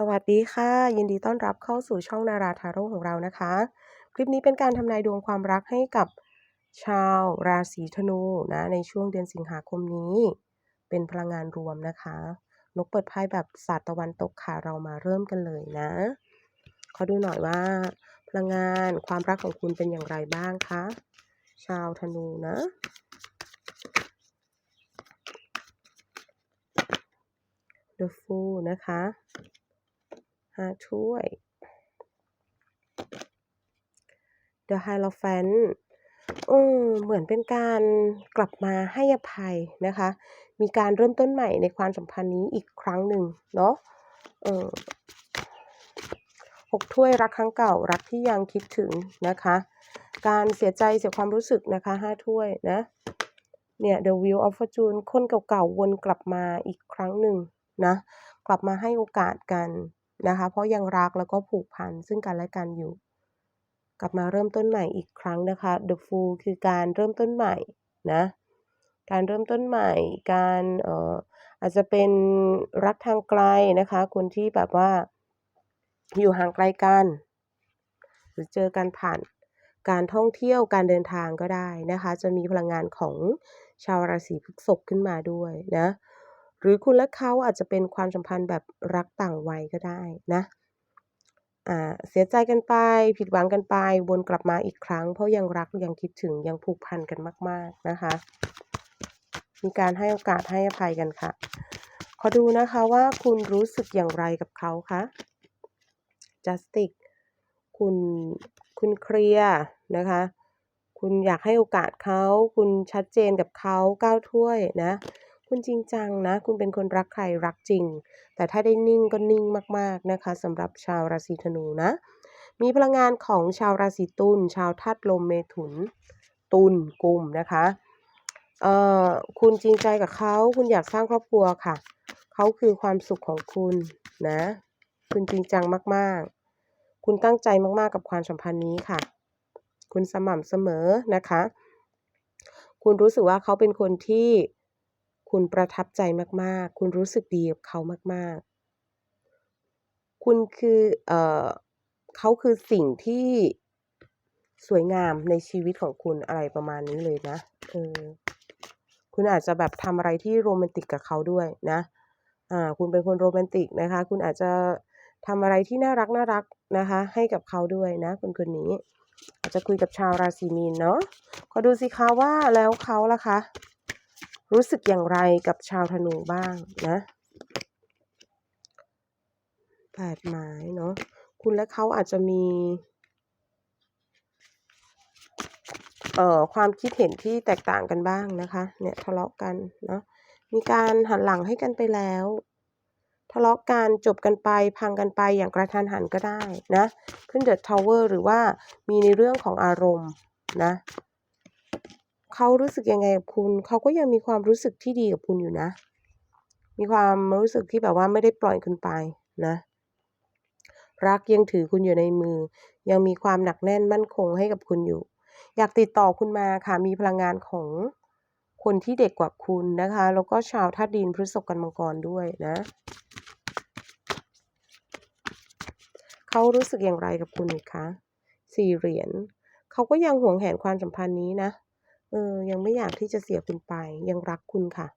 สวัสดีค่ะ ยินดีต้อนรับเข้าสู่ช่องนาราทาโร่ของเรานะคะ คลิปนี้เป็นการทำนายดวงความรักให้กับชาวราศีธนูนะในช่วงเดือนสิงหาคมนี้ เป็นพลังงานรวมนะคะ นกเปิดไพ่แบบศาสตร์ตะวันตกค่ะเรามาเริ่มกันเลยนะ ขอดูหน่อยว่า พลังงานความรักของคุณเป็นอย่างไรบ้างคะชาวธนูนะ The Fool นะคะ ห้าถ้วย The Hierophant เออเหมือนเป็นการกลับมาให้อภัยนะคะ มีการเริ่มต้นใหม่ในความสัมพันธ์นี้อีกครั้งหนึ่งเนาะเออหกถ้วยรักครั้งเก่ารักที่ยังคิดถึงนะคะ การเสียใจเสียความรู้สึกนะคะห้าถ้วยนะเนี่ย The Wheel of Fortune คนเก่าๆวนกลับมาอีกครั้งหนึ่งนะ กลับมาให้โอกาสกัน นะคะ เพราะยังรักแล้วก็ผูกพันซึ่งกันและกันอยู่ กลับมาเริ่มต้นใหม่อีกครั้งนะคะ The Fool คือการเริ่มต้นใหม่นะการเริ่มต้นใหม่ การเอ่ออาจจะเป็นรักทางไกลนะคะ คนที่แบบว่าอยู่ห่างไกลกัน หรือเจอกันผ่านการท่องเที่ยวการเดินทางก็ได้นะคะ จะมีพลังงานของชาวราศีพฤษภขึ้นมาด้วยนะ หรือคุณและเขาอาจจะเป็นความสัมพันธ์แบบรักต่างวัยก็ได้นะอ่าเสียใจกันไป ผิดหวังกันไป วนกลับมาอีกครั้ง เพราะยังรักยังคิดถึงยังผูกพันกันมาก ๆนะคะ มีการให้โอกาสให้อภัยกันค่ะ ขอดูนะคะว่าคุณรู้สึกอย่างไรกับเขาคะ justice คุณคุณเคลียร์นะคะ คุณอยากให้โอกาสเขา คุณชัดเจนกับเขาก้าวถ้วยนะ คุณจริงจังนะ คุณเป็นคนรักใครรักจริง แต่ถ้าได้นิ่งก็นิ่งมากๆนะคะสำหรับชาวราศีธนูนะ มีพลังงานของชาวราศีตุลชาวธาตุลมเมถุน ตุลกุมนะคะเอ่อคุณจริงใจกับเขา คุณอยากสร้างครอบครัวค่ะ เขาคือความสุขของคุณนะ คุณจริงจังมากๆ คุณตั้งใจมากๆกับความสัมพันธ์นี้ค่ะ คุณสม่ำเสมอนะคะ คุณรู้สึกว่าเขาเป็นคนที่ คุณประทับใจมากๆ คุณรู้สึกดีกับเขามากๆ คุณคือเอ่อเขาคือสิ่งที่สวยงามในชีวิตของคุณอะไรประมาณนี้เลยนะเออคุณอาจจะแบบทำอะไรที่โรแมนติกกับเขาด้วยนะอ่าคุณเป็นคนโรแมนติกนะคะ คุณอาจจะทำอะไรที่น่ารักน่ารักนะคะ ให้กับเขาด้วยนะคนคนนี้ อาจจะคุยกับชาวราศีมีนเนาะขอดูสิคะว่าแล้วเขาล่ะคะ รู้สึกอย่างไรกับชาวธนูบ้างนะแปดไม้เนาะคุณและเขาอาจจะมี เอ่อความคิดเห็นที่แตกต่างกันบ้างนะคะ เนี่ยทะเลาะกันเนาะมีการหันหลังให้กันไปแล้ว ทะเลาะกันจบกันไปพังกันไปอย่างกระทันหันก็ได้นะ ขึ้นเดอะทาวเวอร์หรือว่ามีในเรื่องของอารมณ์นะ เขารู้สึกยังไงกับคุณ เขาก็ยังมีความรู้สึกที่ดีกับคุณอยู่นะ มีความรู้สึกที่แบบว่าไม่ได้ปล่อยคุณไปนะ รักยังถือคุณอยู่ในมือ ยังมีความหนักแน่นมั่นคงให้กับคุณอยู่ อยากติดต่อคุณมาค่ะ มีพลังงานของคนที่เด็กกว่าคุณนะคะ แล้วก็ชาวธาตุดินพฤษภกันมังกรด้วยนะ เขารู้สึกอย่างไรกับคุณอีกคะสี่เหรียญเขาก็ยังหวงแหนความสัมพันธ์นี้นะ เออ ยังไม่อยากที่จะเสียคุณไป ยังรักคุณค่ะ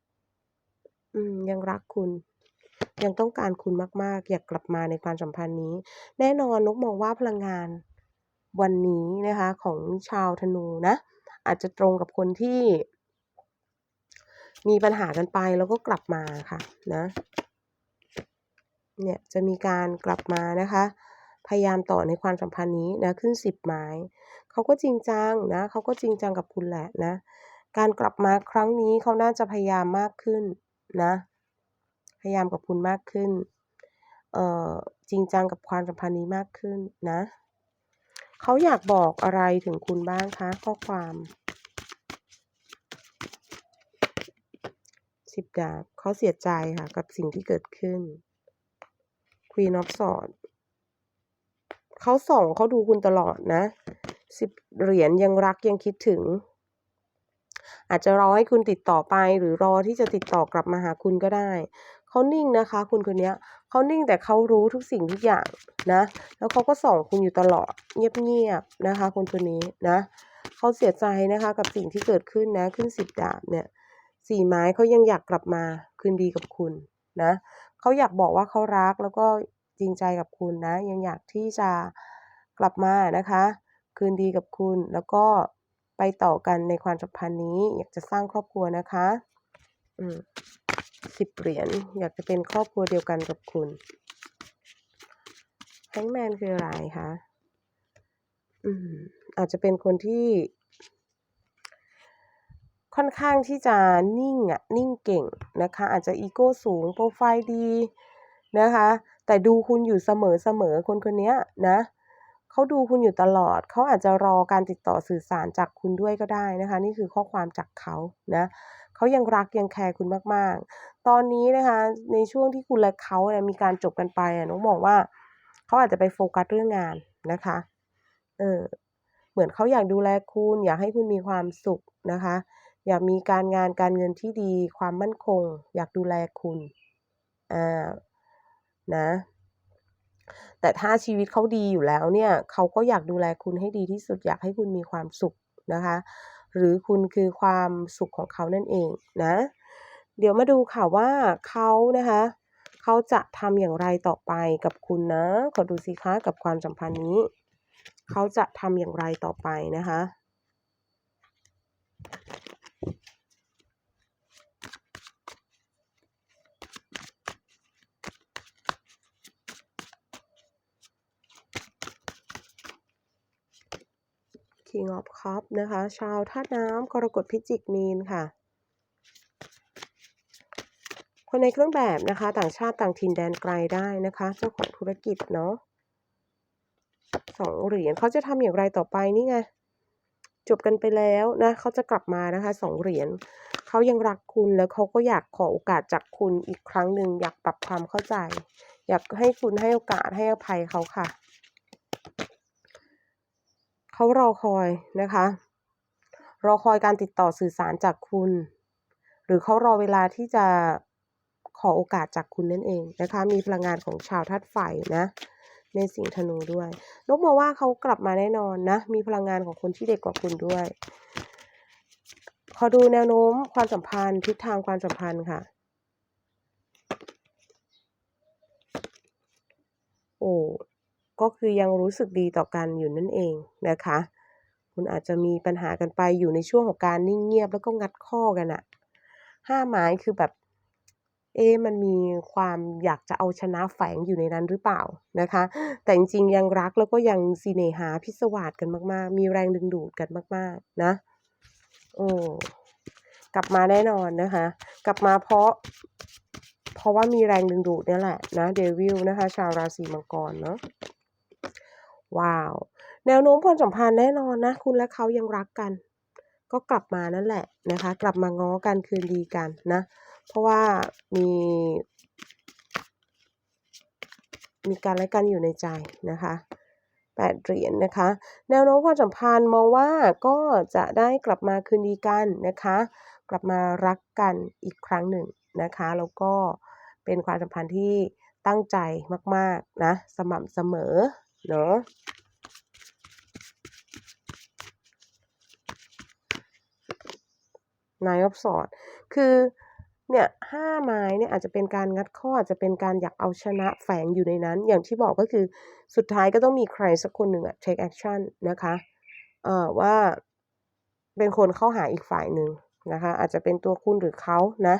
อืม ยังรักคุณ ยังต้องการคุณมาก ๆ อยากกลับมาในความสัมพันธ์นี้ แน่นอนนกมองว่าพลังงานวันนี้นะคะ ของชาวธนูนะ อาจจะตรงกับคนที่ มีปัญหากันไปแล้วก็กลับมาค่ะ นะ เนี่ยจะมีการกลับมานะคะ พยายามต่อในความสัมพันธ์นี้นะขึ้นสิบไม้เขาก็จริงจังนะเขาก็จริงจังกับคุณแหละนะ การกลับมาครั้งนี้เขาน่าจะพยายามมากขึ้นนะ พยายามกับคุณมากขึ้นเอ่อจริงจังกับความสัมพันธ์นี้มากขึ้นนะเขาอยากบอกอะไรถึงคุณบ้างคะข้อความสิบดาบเขาเสียใจค่ะกับสิ่งที่เกิดขึ้น Queen of Swords เขาส่องเขาดูคุณตลอดนะสิบเหรียญยังรักยังคิดถึง อาจจะรอให้คุณติดต่อไปหรือรอที่จะติดต่อกลับมาหาคุณก็ได้เขานิ่งนะคะ คุณคนนี้เขานิ่งแต่เขารู้ทุกสิ่งทุกอย่างนะ แล้วเขาก็ส่องคุณอยู่ตลอด เงียบๆนะคะ คนคนนี้นะเขาเสียใจนะคะ กับสิ่งที่เกิดขึ้นนะ ขึ้นสิบดาบเนี่ยสี่ไม้เขายังอยากกลับมาคืนดีกับคุณนะเขาอยากบอกว่าเขารักแล้วก็ จริงใจกับคุณนะ ยังอยากที่จะกลับมานะคะ คืนดีกับคุณแล้วก็ไปต่อกันในความสัมพันธ์นี้ อยากจะสร้างครอบครัวนะคะอืมสิบเหรียญอยากจะเป็นครอบครัวเดียวกันกับคุณแฮงแมนคืออะไรคะอืมอาจจะเป็นคนที่ ค่อนข้างที่จะนิ่งอะนิ่งเก่งนะคะ อาจจะอีโก้สูงโปรไฟล์ดีนะคะ แต่ดูคุณอยู่เสมอเสมอคนคนนี้นะเขาดูคุณอยู่ตลอด เขาอาจจะรอการติดต่อสื่อสารจากคุณด้วยก็ได้นะคะ นี่คือข้อความจากเขานะเขายังรักยังแคร์คุณมากๆ ตอนนี้นะคะในช่วงที่คุณและเขาเนี่ยมีการจบกันไปอะน้องบอกว่าเขาอาจจะไปโฟกัสเรื่องงานนะคะเออเหมือนเขาอยากดูแลคุณ อยากให้คุณมีความสุขนะคะ อยากมีการงานการเงินที่ดี ความมั่นคง อยากดูแลคุณอ่า นะ แต่ถ้าชีวิตเขาดีอยู่แล้วเนี่ยเขาก็อยากดูแลคุณให้ดีที่สุดอยากให้คุณมีความสุขนะคะ หรือคุณคือความสุขของเขานั่นเองนะ เดี๋ยวมาดูค่ะว่าเขานะคะเขาจะทำอย่างไรต่อไปกับคุณนะขอดูสิคะกับความสัมพันธ์นี้เขาจะทำอย่างไรต่อไปนะคะ King of Cup นะคะ ชาวธาตุน้ำกรกฎพิจิกมีนค่ะ คนในเครื่องแบบนะคะ ต่างชาติต่างถิ่นแดนไกลได้นะคะ เจ้าของธุรกิจเนาะสองเหรียญเขาจะทำอย่างไรต่อไปนี่ไงจบกันไปแล้วนะเขาจะกลับมานะคะสองเหรียญเขายังรักคุณแล้วเขาก็อยากขอโอกาสจากคุณอีกครั้งหนึ่งอยากปรับความเข้าใจ อยากให้คุณให้โอกาสให้อภัยเขาค่ะ เขารอคอยนะคะ รอคอยการติดต่อสื่อสารจากคุณ หรือเขารอเวลาที่จะขอโอกาสจากคุณนั่นเองนะคะ มีพลังงานของชาวธาตุไฟนะในสิงห์ธนูด้วยนกมองว่าเขากลับมาแน่นอนนะ มีพลังงานของคนที่เด็กกว่าคุณด้วย ขอดูแนวโน้มความสัมพันธ์ทิศทางความสัมพันธ์ค่ะ โอ้ ก็คือยังรู้สึกดีต่อกันอยู่นั่นเองนะคะ คุณอาจจะมีปัญหากันไปอยู่ในช่วงของการนิ่งเงียบแล้วก็งัดข้อกันอะห้าไม้คือแบบ เอ๊มันมีความอยากจะเอาชนะแฝงอยู่ในนั้นหรือเปล่านะคะ แต่จริงๆยังรักแล้วก็ยังเนหาพิศวาสกันมาก ๆ มีแรงดึงดูดกันมาก ๆ นะโอ้กลับมาแน่นอนนะคะ กลับมาเพราะ เพราะว่ามีแรงดึงดูดเนี่ยแหละนะเดวิลนะคะ ชาวราศีมังกรเนาะ ว้าว แนวโน้มความสัมพันธ์แน่นอนนะ คุณและเขายังรักกัน ก็กลับมานั่นแหละนะคะ กลับมาง้อกันคืนดีกันนะ เพราะว่ามี มีการและกันอยู่ในใจนะคะแปดเหรียญนะคะ แนวโน้มความสัมพันธ์มองว่าก็จะได้กลับมาคืนดีกันนะคะ กลับมารักกันอีกครั้งหนึ่งนะคะ แล้วก็เป็นความสัมพันธ์ที่ตั้งใจมาก ๆ นะ สม่ำเสมอ เนาะ Nine of Swords คือเนี่ยห้าไม้เนี่ยอาจจะเป็นการงัดข้ออาจจะเป็นการอยากเอาชนะแฝงอยู่ในนั้น อย่างที่บอกก็คือสุดท้ายก็ต้องมีใครสักคนหนึ่งอะ take action นะคะเอ่อว่าเป็นคนเข้าหาอีกฝ่ายหนึ่งนะคะ อาจจะเป็นตัวคุณหรือเขานะ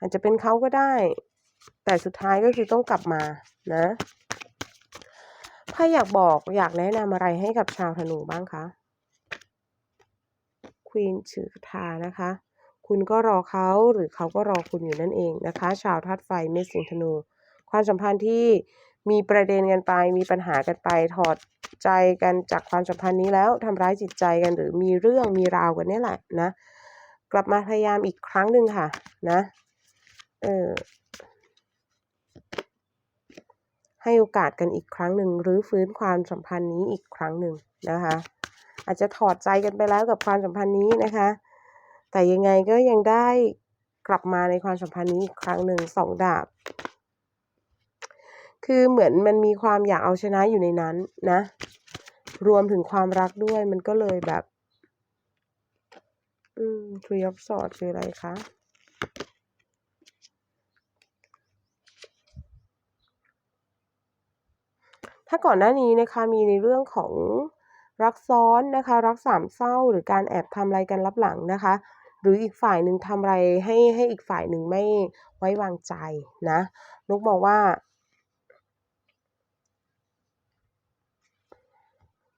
อาจจะเป็นเขาก็ได้ แต่สุดท้ายก็คือต้องกลับมานะ ถ้าอยากบอกอยากแนะนำอะไรให้กับชาวธนูบ้างคะควีนถือคาถานะคะ คุณก็รอเขาหรือเขาก็รอคุณอยู่นั่นเองนะคะ ชาวธาตุไฟเมษสิงธนู ความสัมพันธ์ที่มีประเด็นกันไป มีปัญหากันไป ถอดใจกันจากความสัมพันธ์นี้แล้วทำร้ายจิตใจกันหรือมีเรื่องมีราวกันนี่แหละนะ กลับมาพยายามอีกครั้งหนึ่งค่ะนะ เออ ให้โอกาสกันอีกครั้งหนึ่งหรือฟื้นความสัมพันธ์นี้อีกครั้งหนึ่งนะคะ อาจจะถอดใจกันไปแล้วกับความสัมพันธ์นี้นะคะ แต่ยังไงก็ยังได้กลับมาในความสัมพันธ์นี้อีกครั้งหนึ่งสองดาบ คือเหมือนมันมีความอยากเอาชนะอยู่ในนั้นนะ รวมถึงความรักด้วยมันก็เลยแบบ อืม Three of Swords คืออะไรคะ ถ้าก่อนหน้านี้นะคะมีในเรื่องของรักซ้อนนะคะรักสามเศร้าหรือการแอบทำอะไรกันลับหลังนะคะ หรืออีกฝ่ายหนึ่งทำอะไรให้ให้อีกฝ่ายหนึ่งไม่ไว้วางใจนะนุกมองว่า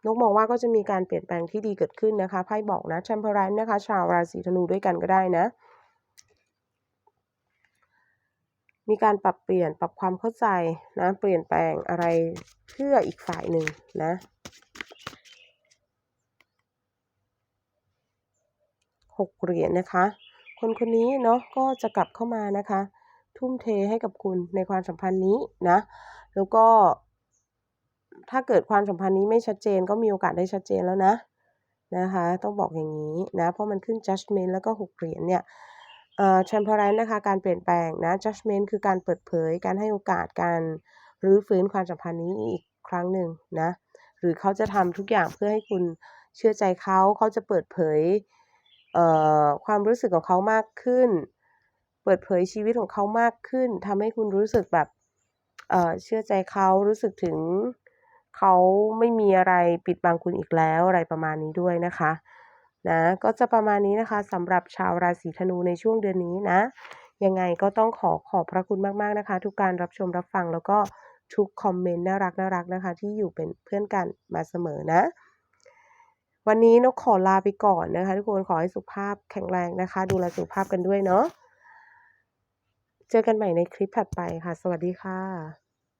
นกมองว่าก็จะมีการเปลี่ยนแปลงที่ดีเกิดขึ้นนะคะ ไพ่บอกนะ Temperance นะคะ ชาวราศีธนูด้วยกันก็ได้นะ มีการปรับเปลี่ยนปรับความเข้าใจนะ เปลี่ยนแปลงอะไรเพื่ออีกฝ่ายหนึ่งนะ หกเหรียญนะคะ คนคนนี้เนาะก็จะกลับเข้ามานะคะ ทุ่มเทให้กับคุณในความสัมพันธ์นี้นะ แล้วก็ ถ้าเกิดความสัมพันธ์นี้ไม่ชัดเจนก็มีโอกาสได้ชัดเจนแล้วนะนะคะ ต้องบอกอย่างนี้นะ เพราะมันขึ้น judgment แล้วก็หกเหรียญเนี่ย เอ่อ temperance นะคะการเปลี่ยนแปลงนะ judgment คือการเปิดเผย การให้โอกาสการรื้อฟื้นความสัมพันธ์นี้อีกครั้งหนึ่งนะ หรือเขาจะทำทุกอย่างเพื่อให้คุณเชื่อใจเขา เขาจะเปิดเผยเอ่อความรู้สึกของเขามากขึ้น เปิดเผยชีวิตของเขามากขึ้นทำให้คุณรู้สึกแบบเอ่อเชื่อใจเขารู้สึกถึงเขาไม่มีอะไรปิดบังคุณอีกแล้วอะไรประมาณนี้ด้วยนะคะ นะก็จะประมาณนี้นะคะสำหรับชาวราศีธนูในช่วงเดือนนี้นะ ยังไงก็ต้องขอขอบพระคุณมากๆนะคะ ทุกการรับชมรับฟังแล้วก็ทุกคอมเมนต์น่ารักน่ารักนะคะ ที่อยู่เป็นเพื่อนกันมาเสมอนะ วันนี้นกขอลาไปก่อนนะคะ ทุกคนขอให้สุขภาพแข็งแรงนะคะ ดูแลสุขภาพกันด้วยเนาะเจอกันใหม่ในคลิปถัดไปค่ะ สวัสดีค่ะ